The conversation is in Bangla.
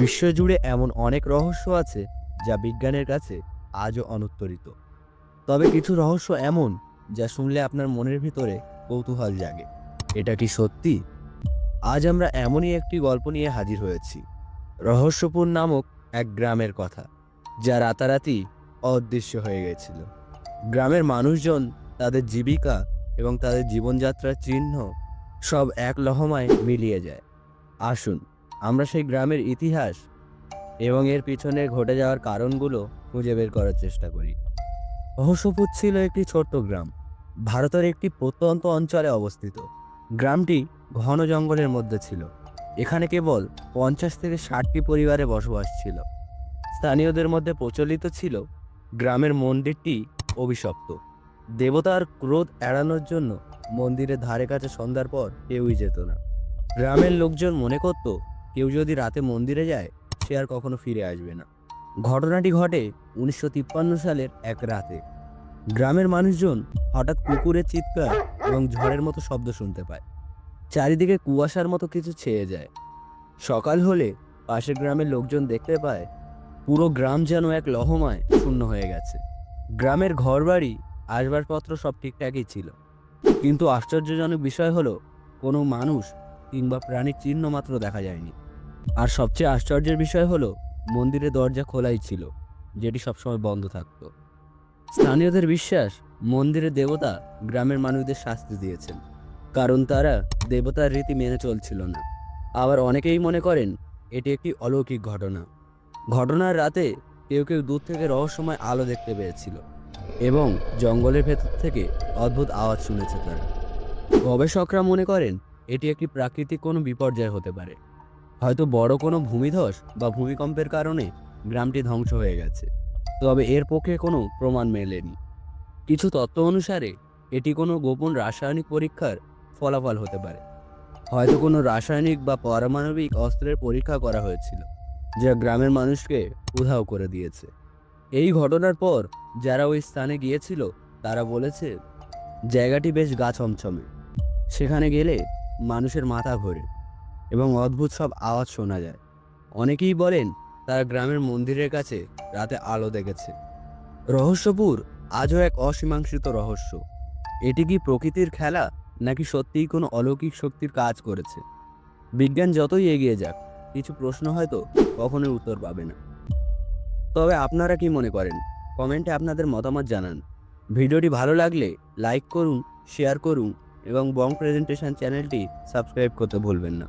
বিশ্বজুড়ে এমন অনেক রহস্য আছে যা বিজ্ঞানের কাছে আজও অনুত্তরিত। তবে কিছু রহস্য এমন যা শুনলে আপনার মনের ভিতরে কৌতূহল জাগে। এটা কি সত্যি? আজ আমরা এমনই একটি গল্প নিয়ে হাজির হয়েছি। রহস্যপুর নামক এক গ্রামের কথা, যা রাতারাতি অদৃশ্য হয়ে গেছিল। গ্রামের মানুষজন, তাদের জীবিকা এবং তাদের জীবনযাত্রার চিহ্ন সব এক লহমায় মিলিয়ে যায়। আসুন আমরা সেই গ্রামের ইতিহাস এবং এর পিছনে ঘটে যাওয়ার কারণগুলো খুঁজে বের করার চেষ্টা করি। রহস্যপুর ছিল একটি ছোট্ট গ্রাম। ভারতের একটি প্রত্যন্ত অঞ্চলে অবস্থিত। গ্রামটি ঘন জঙ্গলের মধ্যে ছিল। এখানে কেবল পঞ্চাশ থেকে ষাটটি পরিবারে বসবাস ছিল। স্থানীয়দের মধ্যে প্রচলিত ছিল গ্রামের মন্দিরটি অভিশপ্ত। দেবতার ক্রোধ এড়ানোর জন্য মন্দিরের ধারে কাছে সন্ধ্যার পর কেউই যেত না। গ্রামের লোকজন মনে করত কেউ যদি রাতে মন্দিরে যায়, সে আর কখনো ফিরে আসবে না। ঘটনাটি ঘটে উনিশশো তিপ্পান্ন সালের এক রাতে। গ্রামের মানুষজন হঠাৎ কুকুরের চিৎকার এবং ঝড়ের মতো শব্দ শুনতে পায়। চারিদিকে কুয়াশার মতো কিছু ছেয়ে যায়। সকাল হলে পাশের গ্রামের লোকজন দেখতে পায়, পুরো গ্রাম যেন এক লহমায় শূন্য হয়ে গেছে। গ্রামের ঘরবাড়ি, আসবাবপত্র সব ঠিকঠাকই ছিল। কিন্তু আশ্চর্যজনক বিষয় হলো, কোনো মানুষ কিংবা প্রাণীর চিহ্ন মাত্র দেখা যায়নি। আর সবচেয়ে আশ্চর্যের বিষয় হলো, মন্দিরের দরজা খোলাই ছিল, যেটি সবসময় বন্ধ থাকত। স্থানীয়দের বিশ্বাস, মন্দিরের দেবতা গ্রামের মানুষদের শাস্তি দিয়েছেন, কারণ তারা দেবতার রীতি মেনে চলছিল না। আবার অনেকেই মনে করেন, এটি একটি অলৌকিক ঘটনা। ঘটনার রাতে কেউ কেউ দূর থেকে রহস্যময় আলো দেখতে পেয়েছিল এবং জঙ্গলের ভেতর থেকে অদ্ভুত আওয়াজ শুনেছে তারা। গবেষকরা মনে করেন, এটি একটি প্রাকৃতিক কোনো বিপর্যয় হতে পারে। হয়তো বড় কোনো ভূমিধস বা ভূমিকম্পের কারণে গ্রামটি ধ্বংস হয়ে গেছে। তবে এর পক্ষে কোনো প্রমাণ মেলেনি। কিছু তত্ত্ব অনুসারে, এটি কোনো গোপন রাসায়নিক পরীক্ষার ফলাফল হতে পারে। হয়তো কোনো রাসায়নিক বা পারমাণবিক অস্ত্রের পরীক্ষা করা হয়েছিল, যা গ্রামের মানুষকে উধাও করে দিয়েছে। এই ঘটনার পর যারা ওই স্থানে গিয়েছিল, তারা বলেছে, জায়গাটি বেশ গা ছমছমে। সেখানে গেলে মানুষের মাথা ঘোরে। এবং অদ্ভুত সব আওয়াজ শোনা যায়। অনেকেই বলেন, তারা গ্রামের মন্দিরের কাছে রাতে আলো দেখেছে। রহস্যপুর আজও এক অসীমাংসিত রহস্য। এটি কি প্রকৃতির খেলা, নাকি সত্যিই কোনো অলৌকিক শক্তির কাজ করেছে? বিজ্ঞান যতই এগিয়ে যাক, কিছু প্রশ্ন হয়তো কখনোই উত্তর পাবে না। তবে আপনারা কি মনে করেন? কমেন্টে আপনাদের মতামত জানান। ভিডিওটি ভালো লাগলে লাইক করুন, শেয়ার করুন এবং বং প্রেজেন্টেশন চ্যানেলটি সাবস্ক্রাইব করতে ভুলবেন না।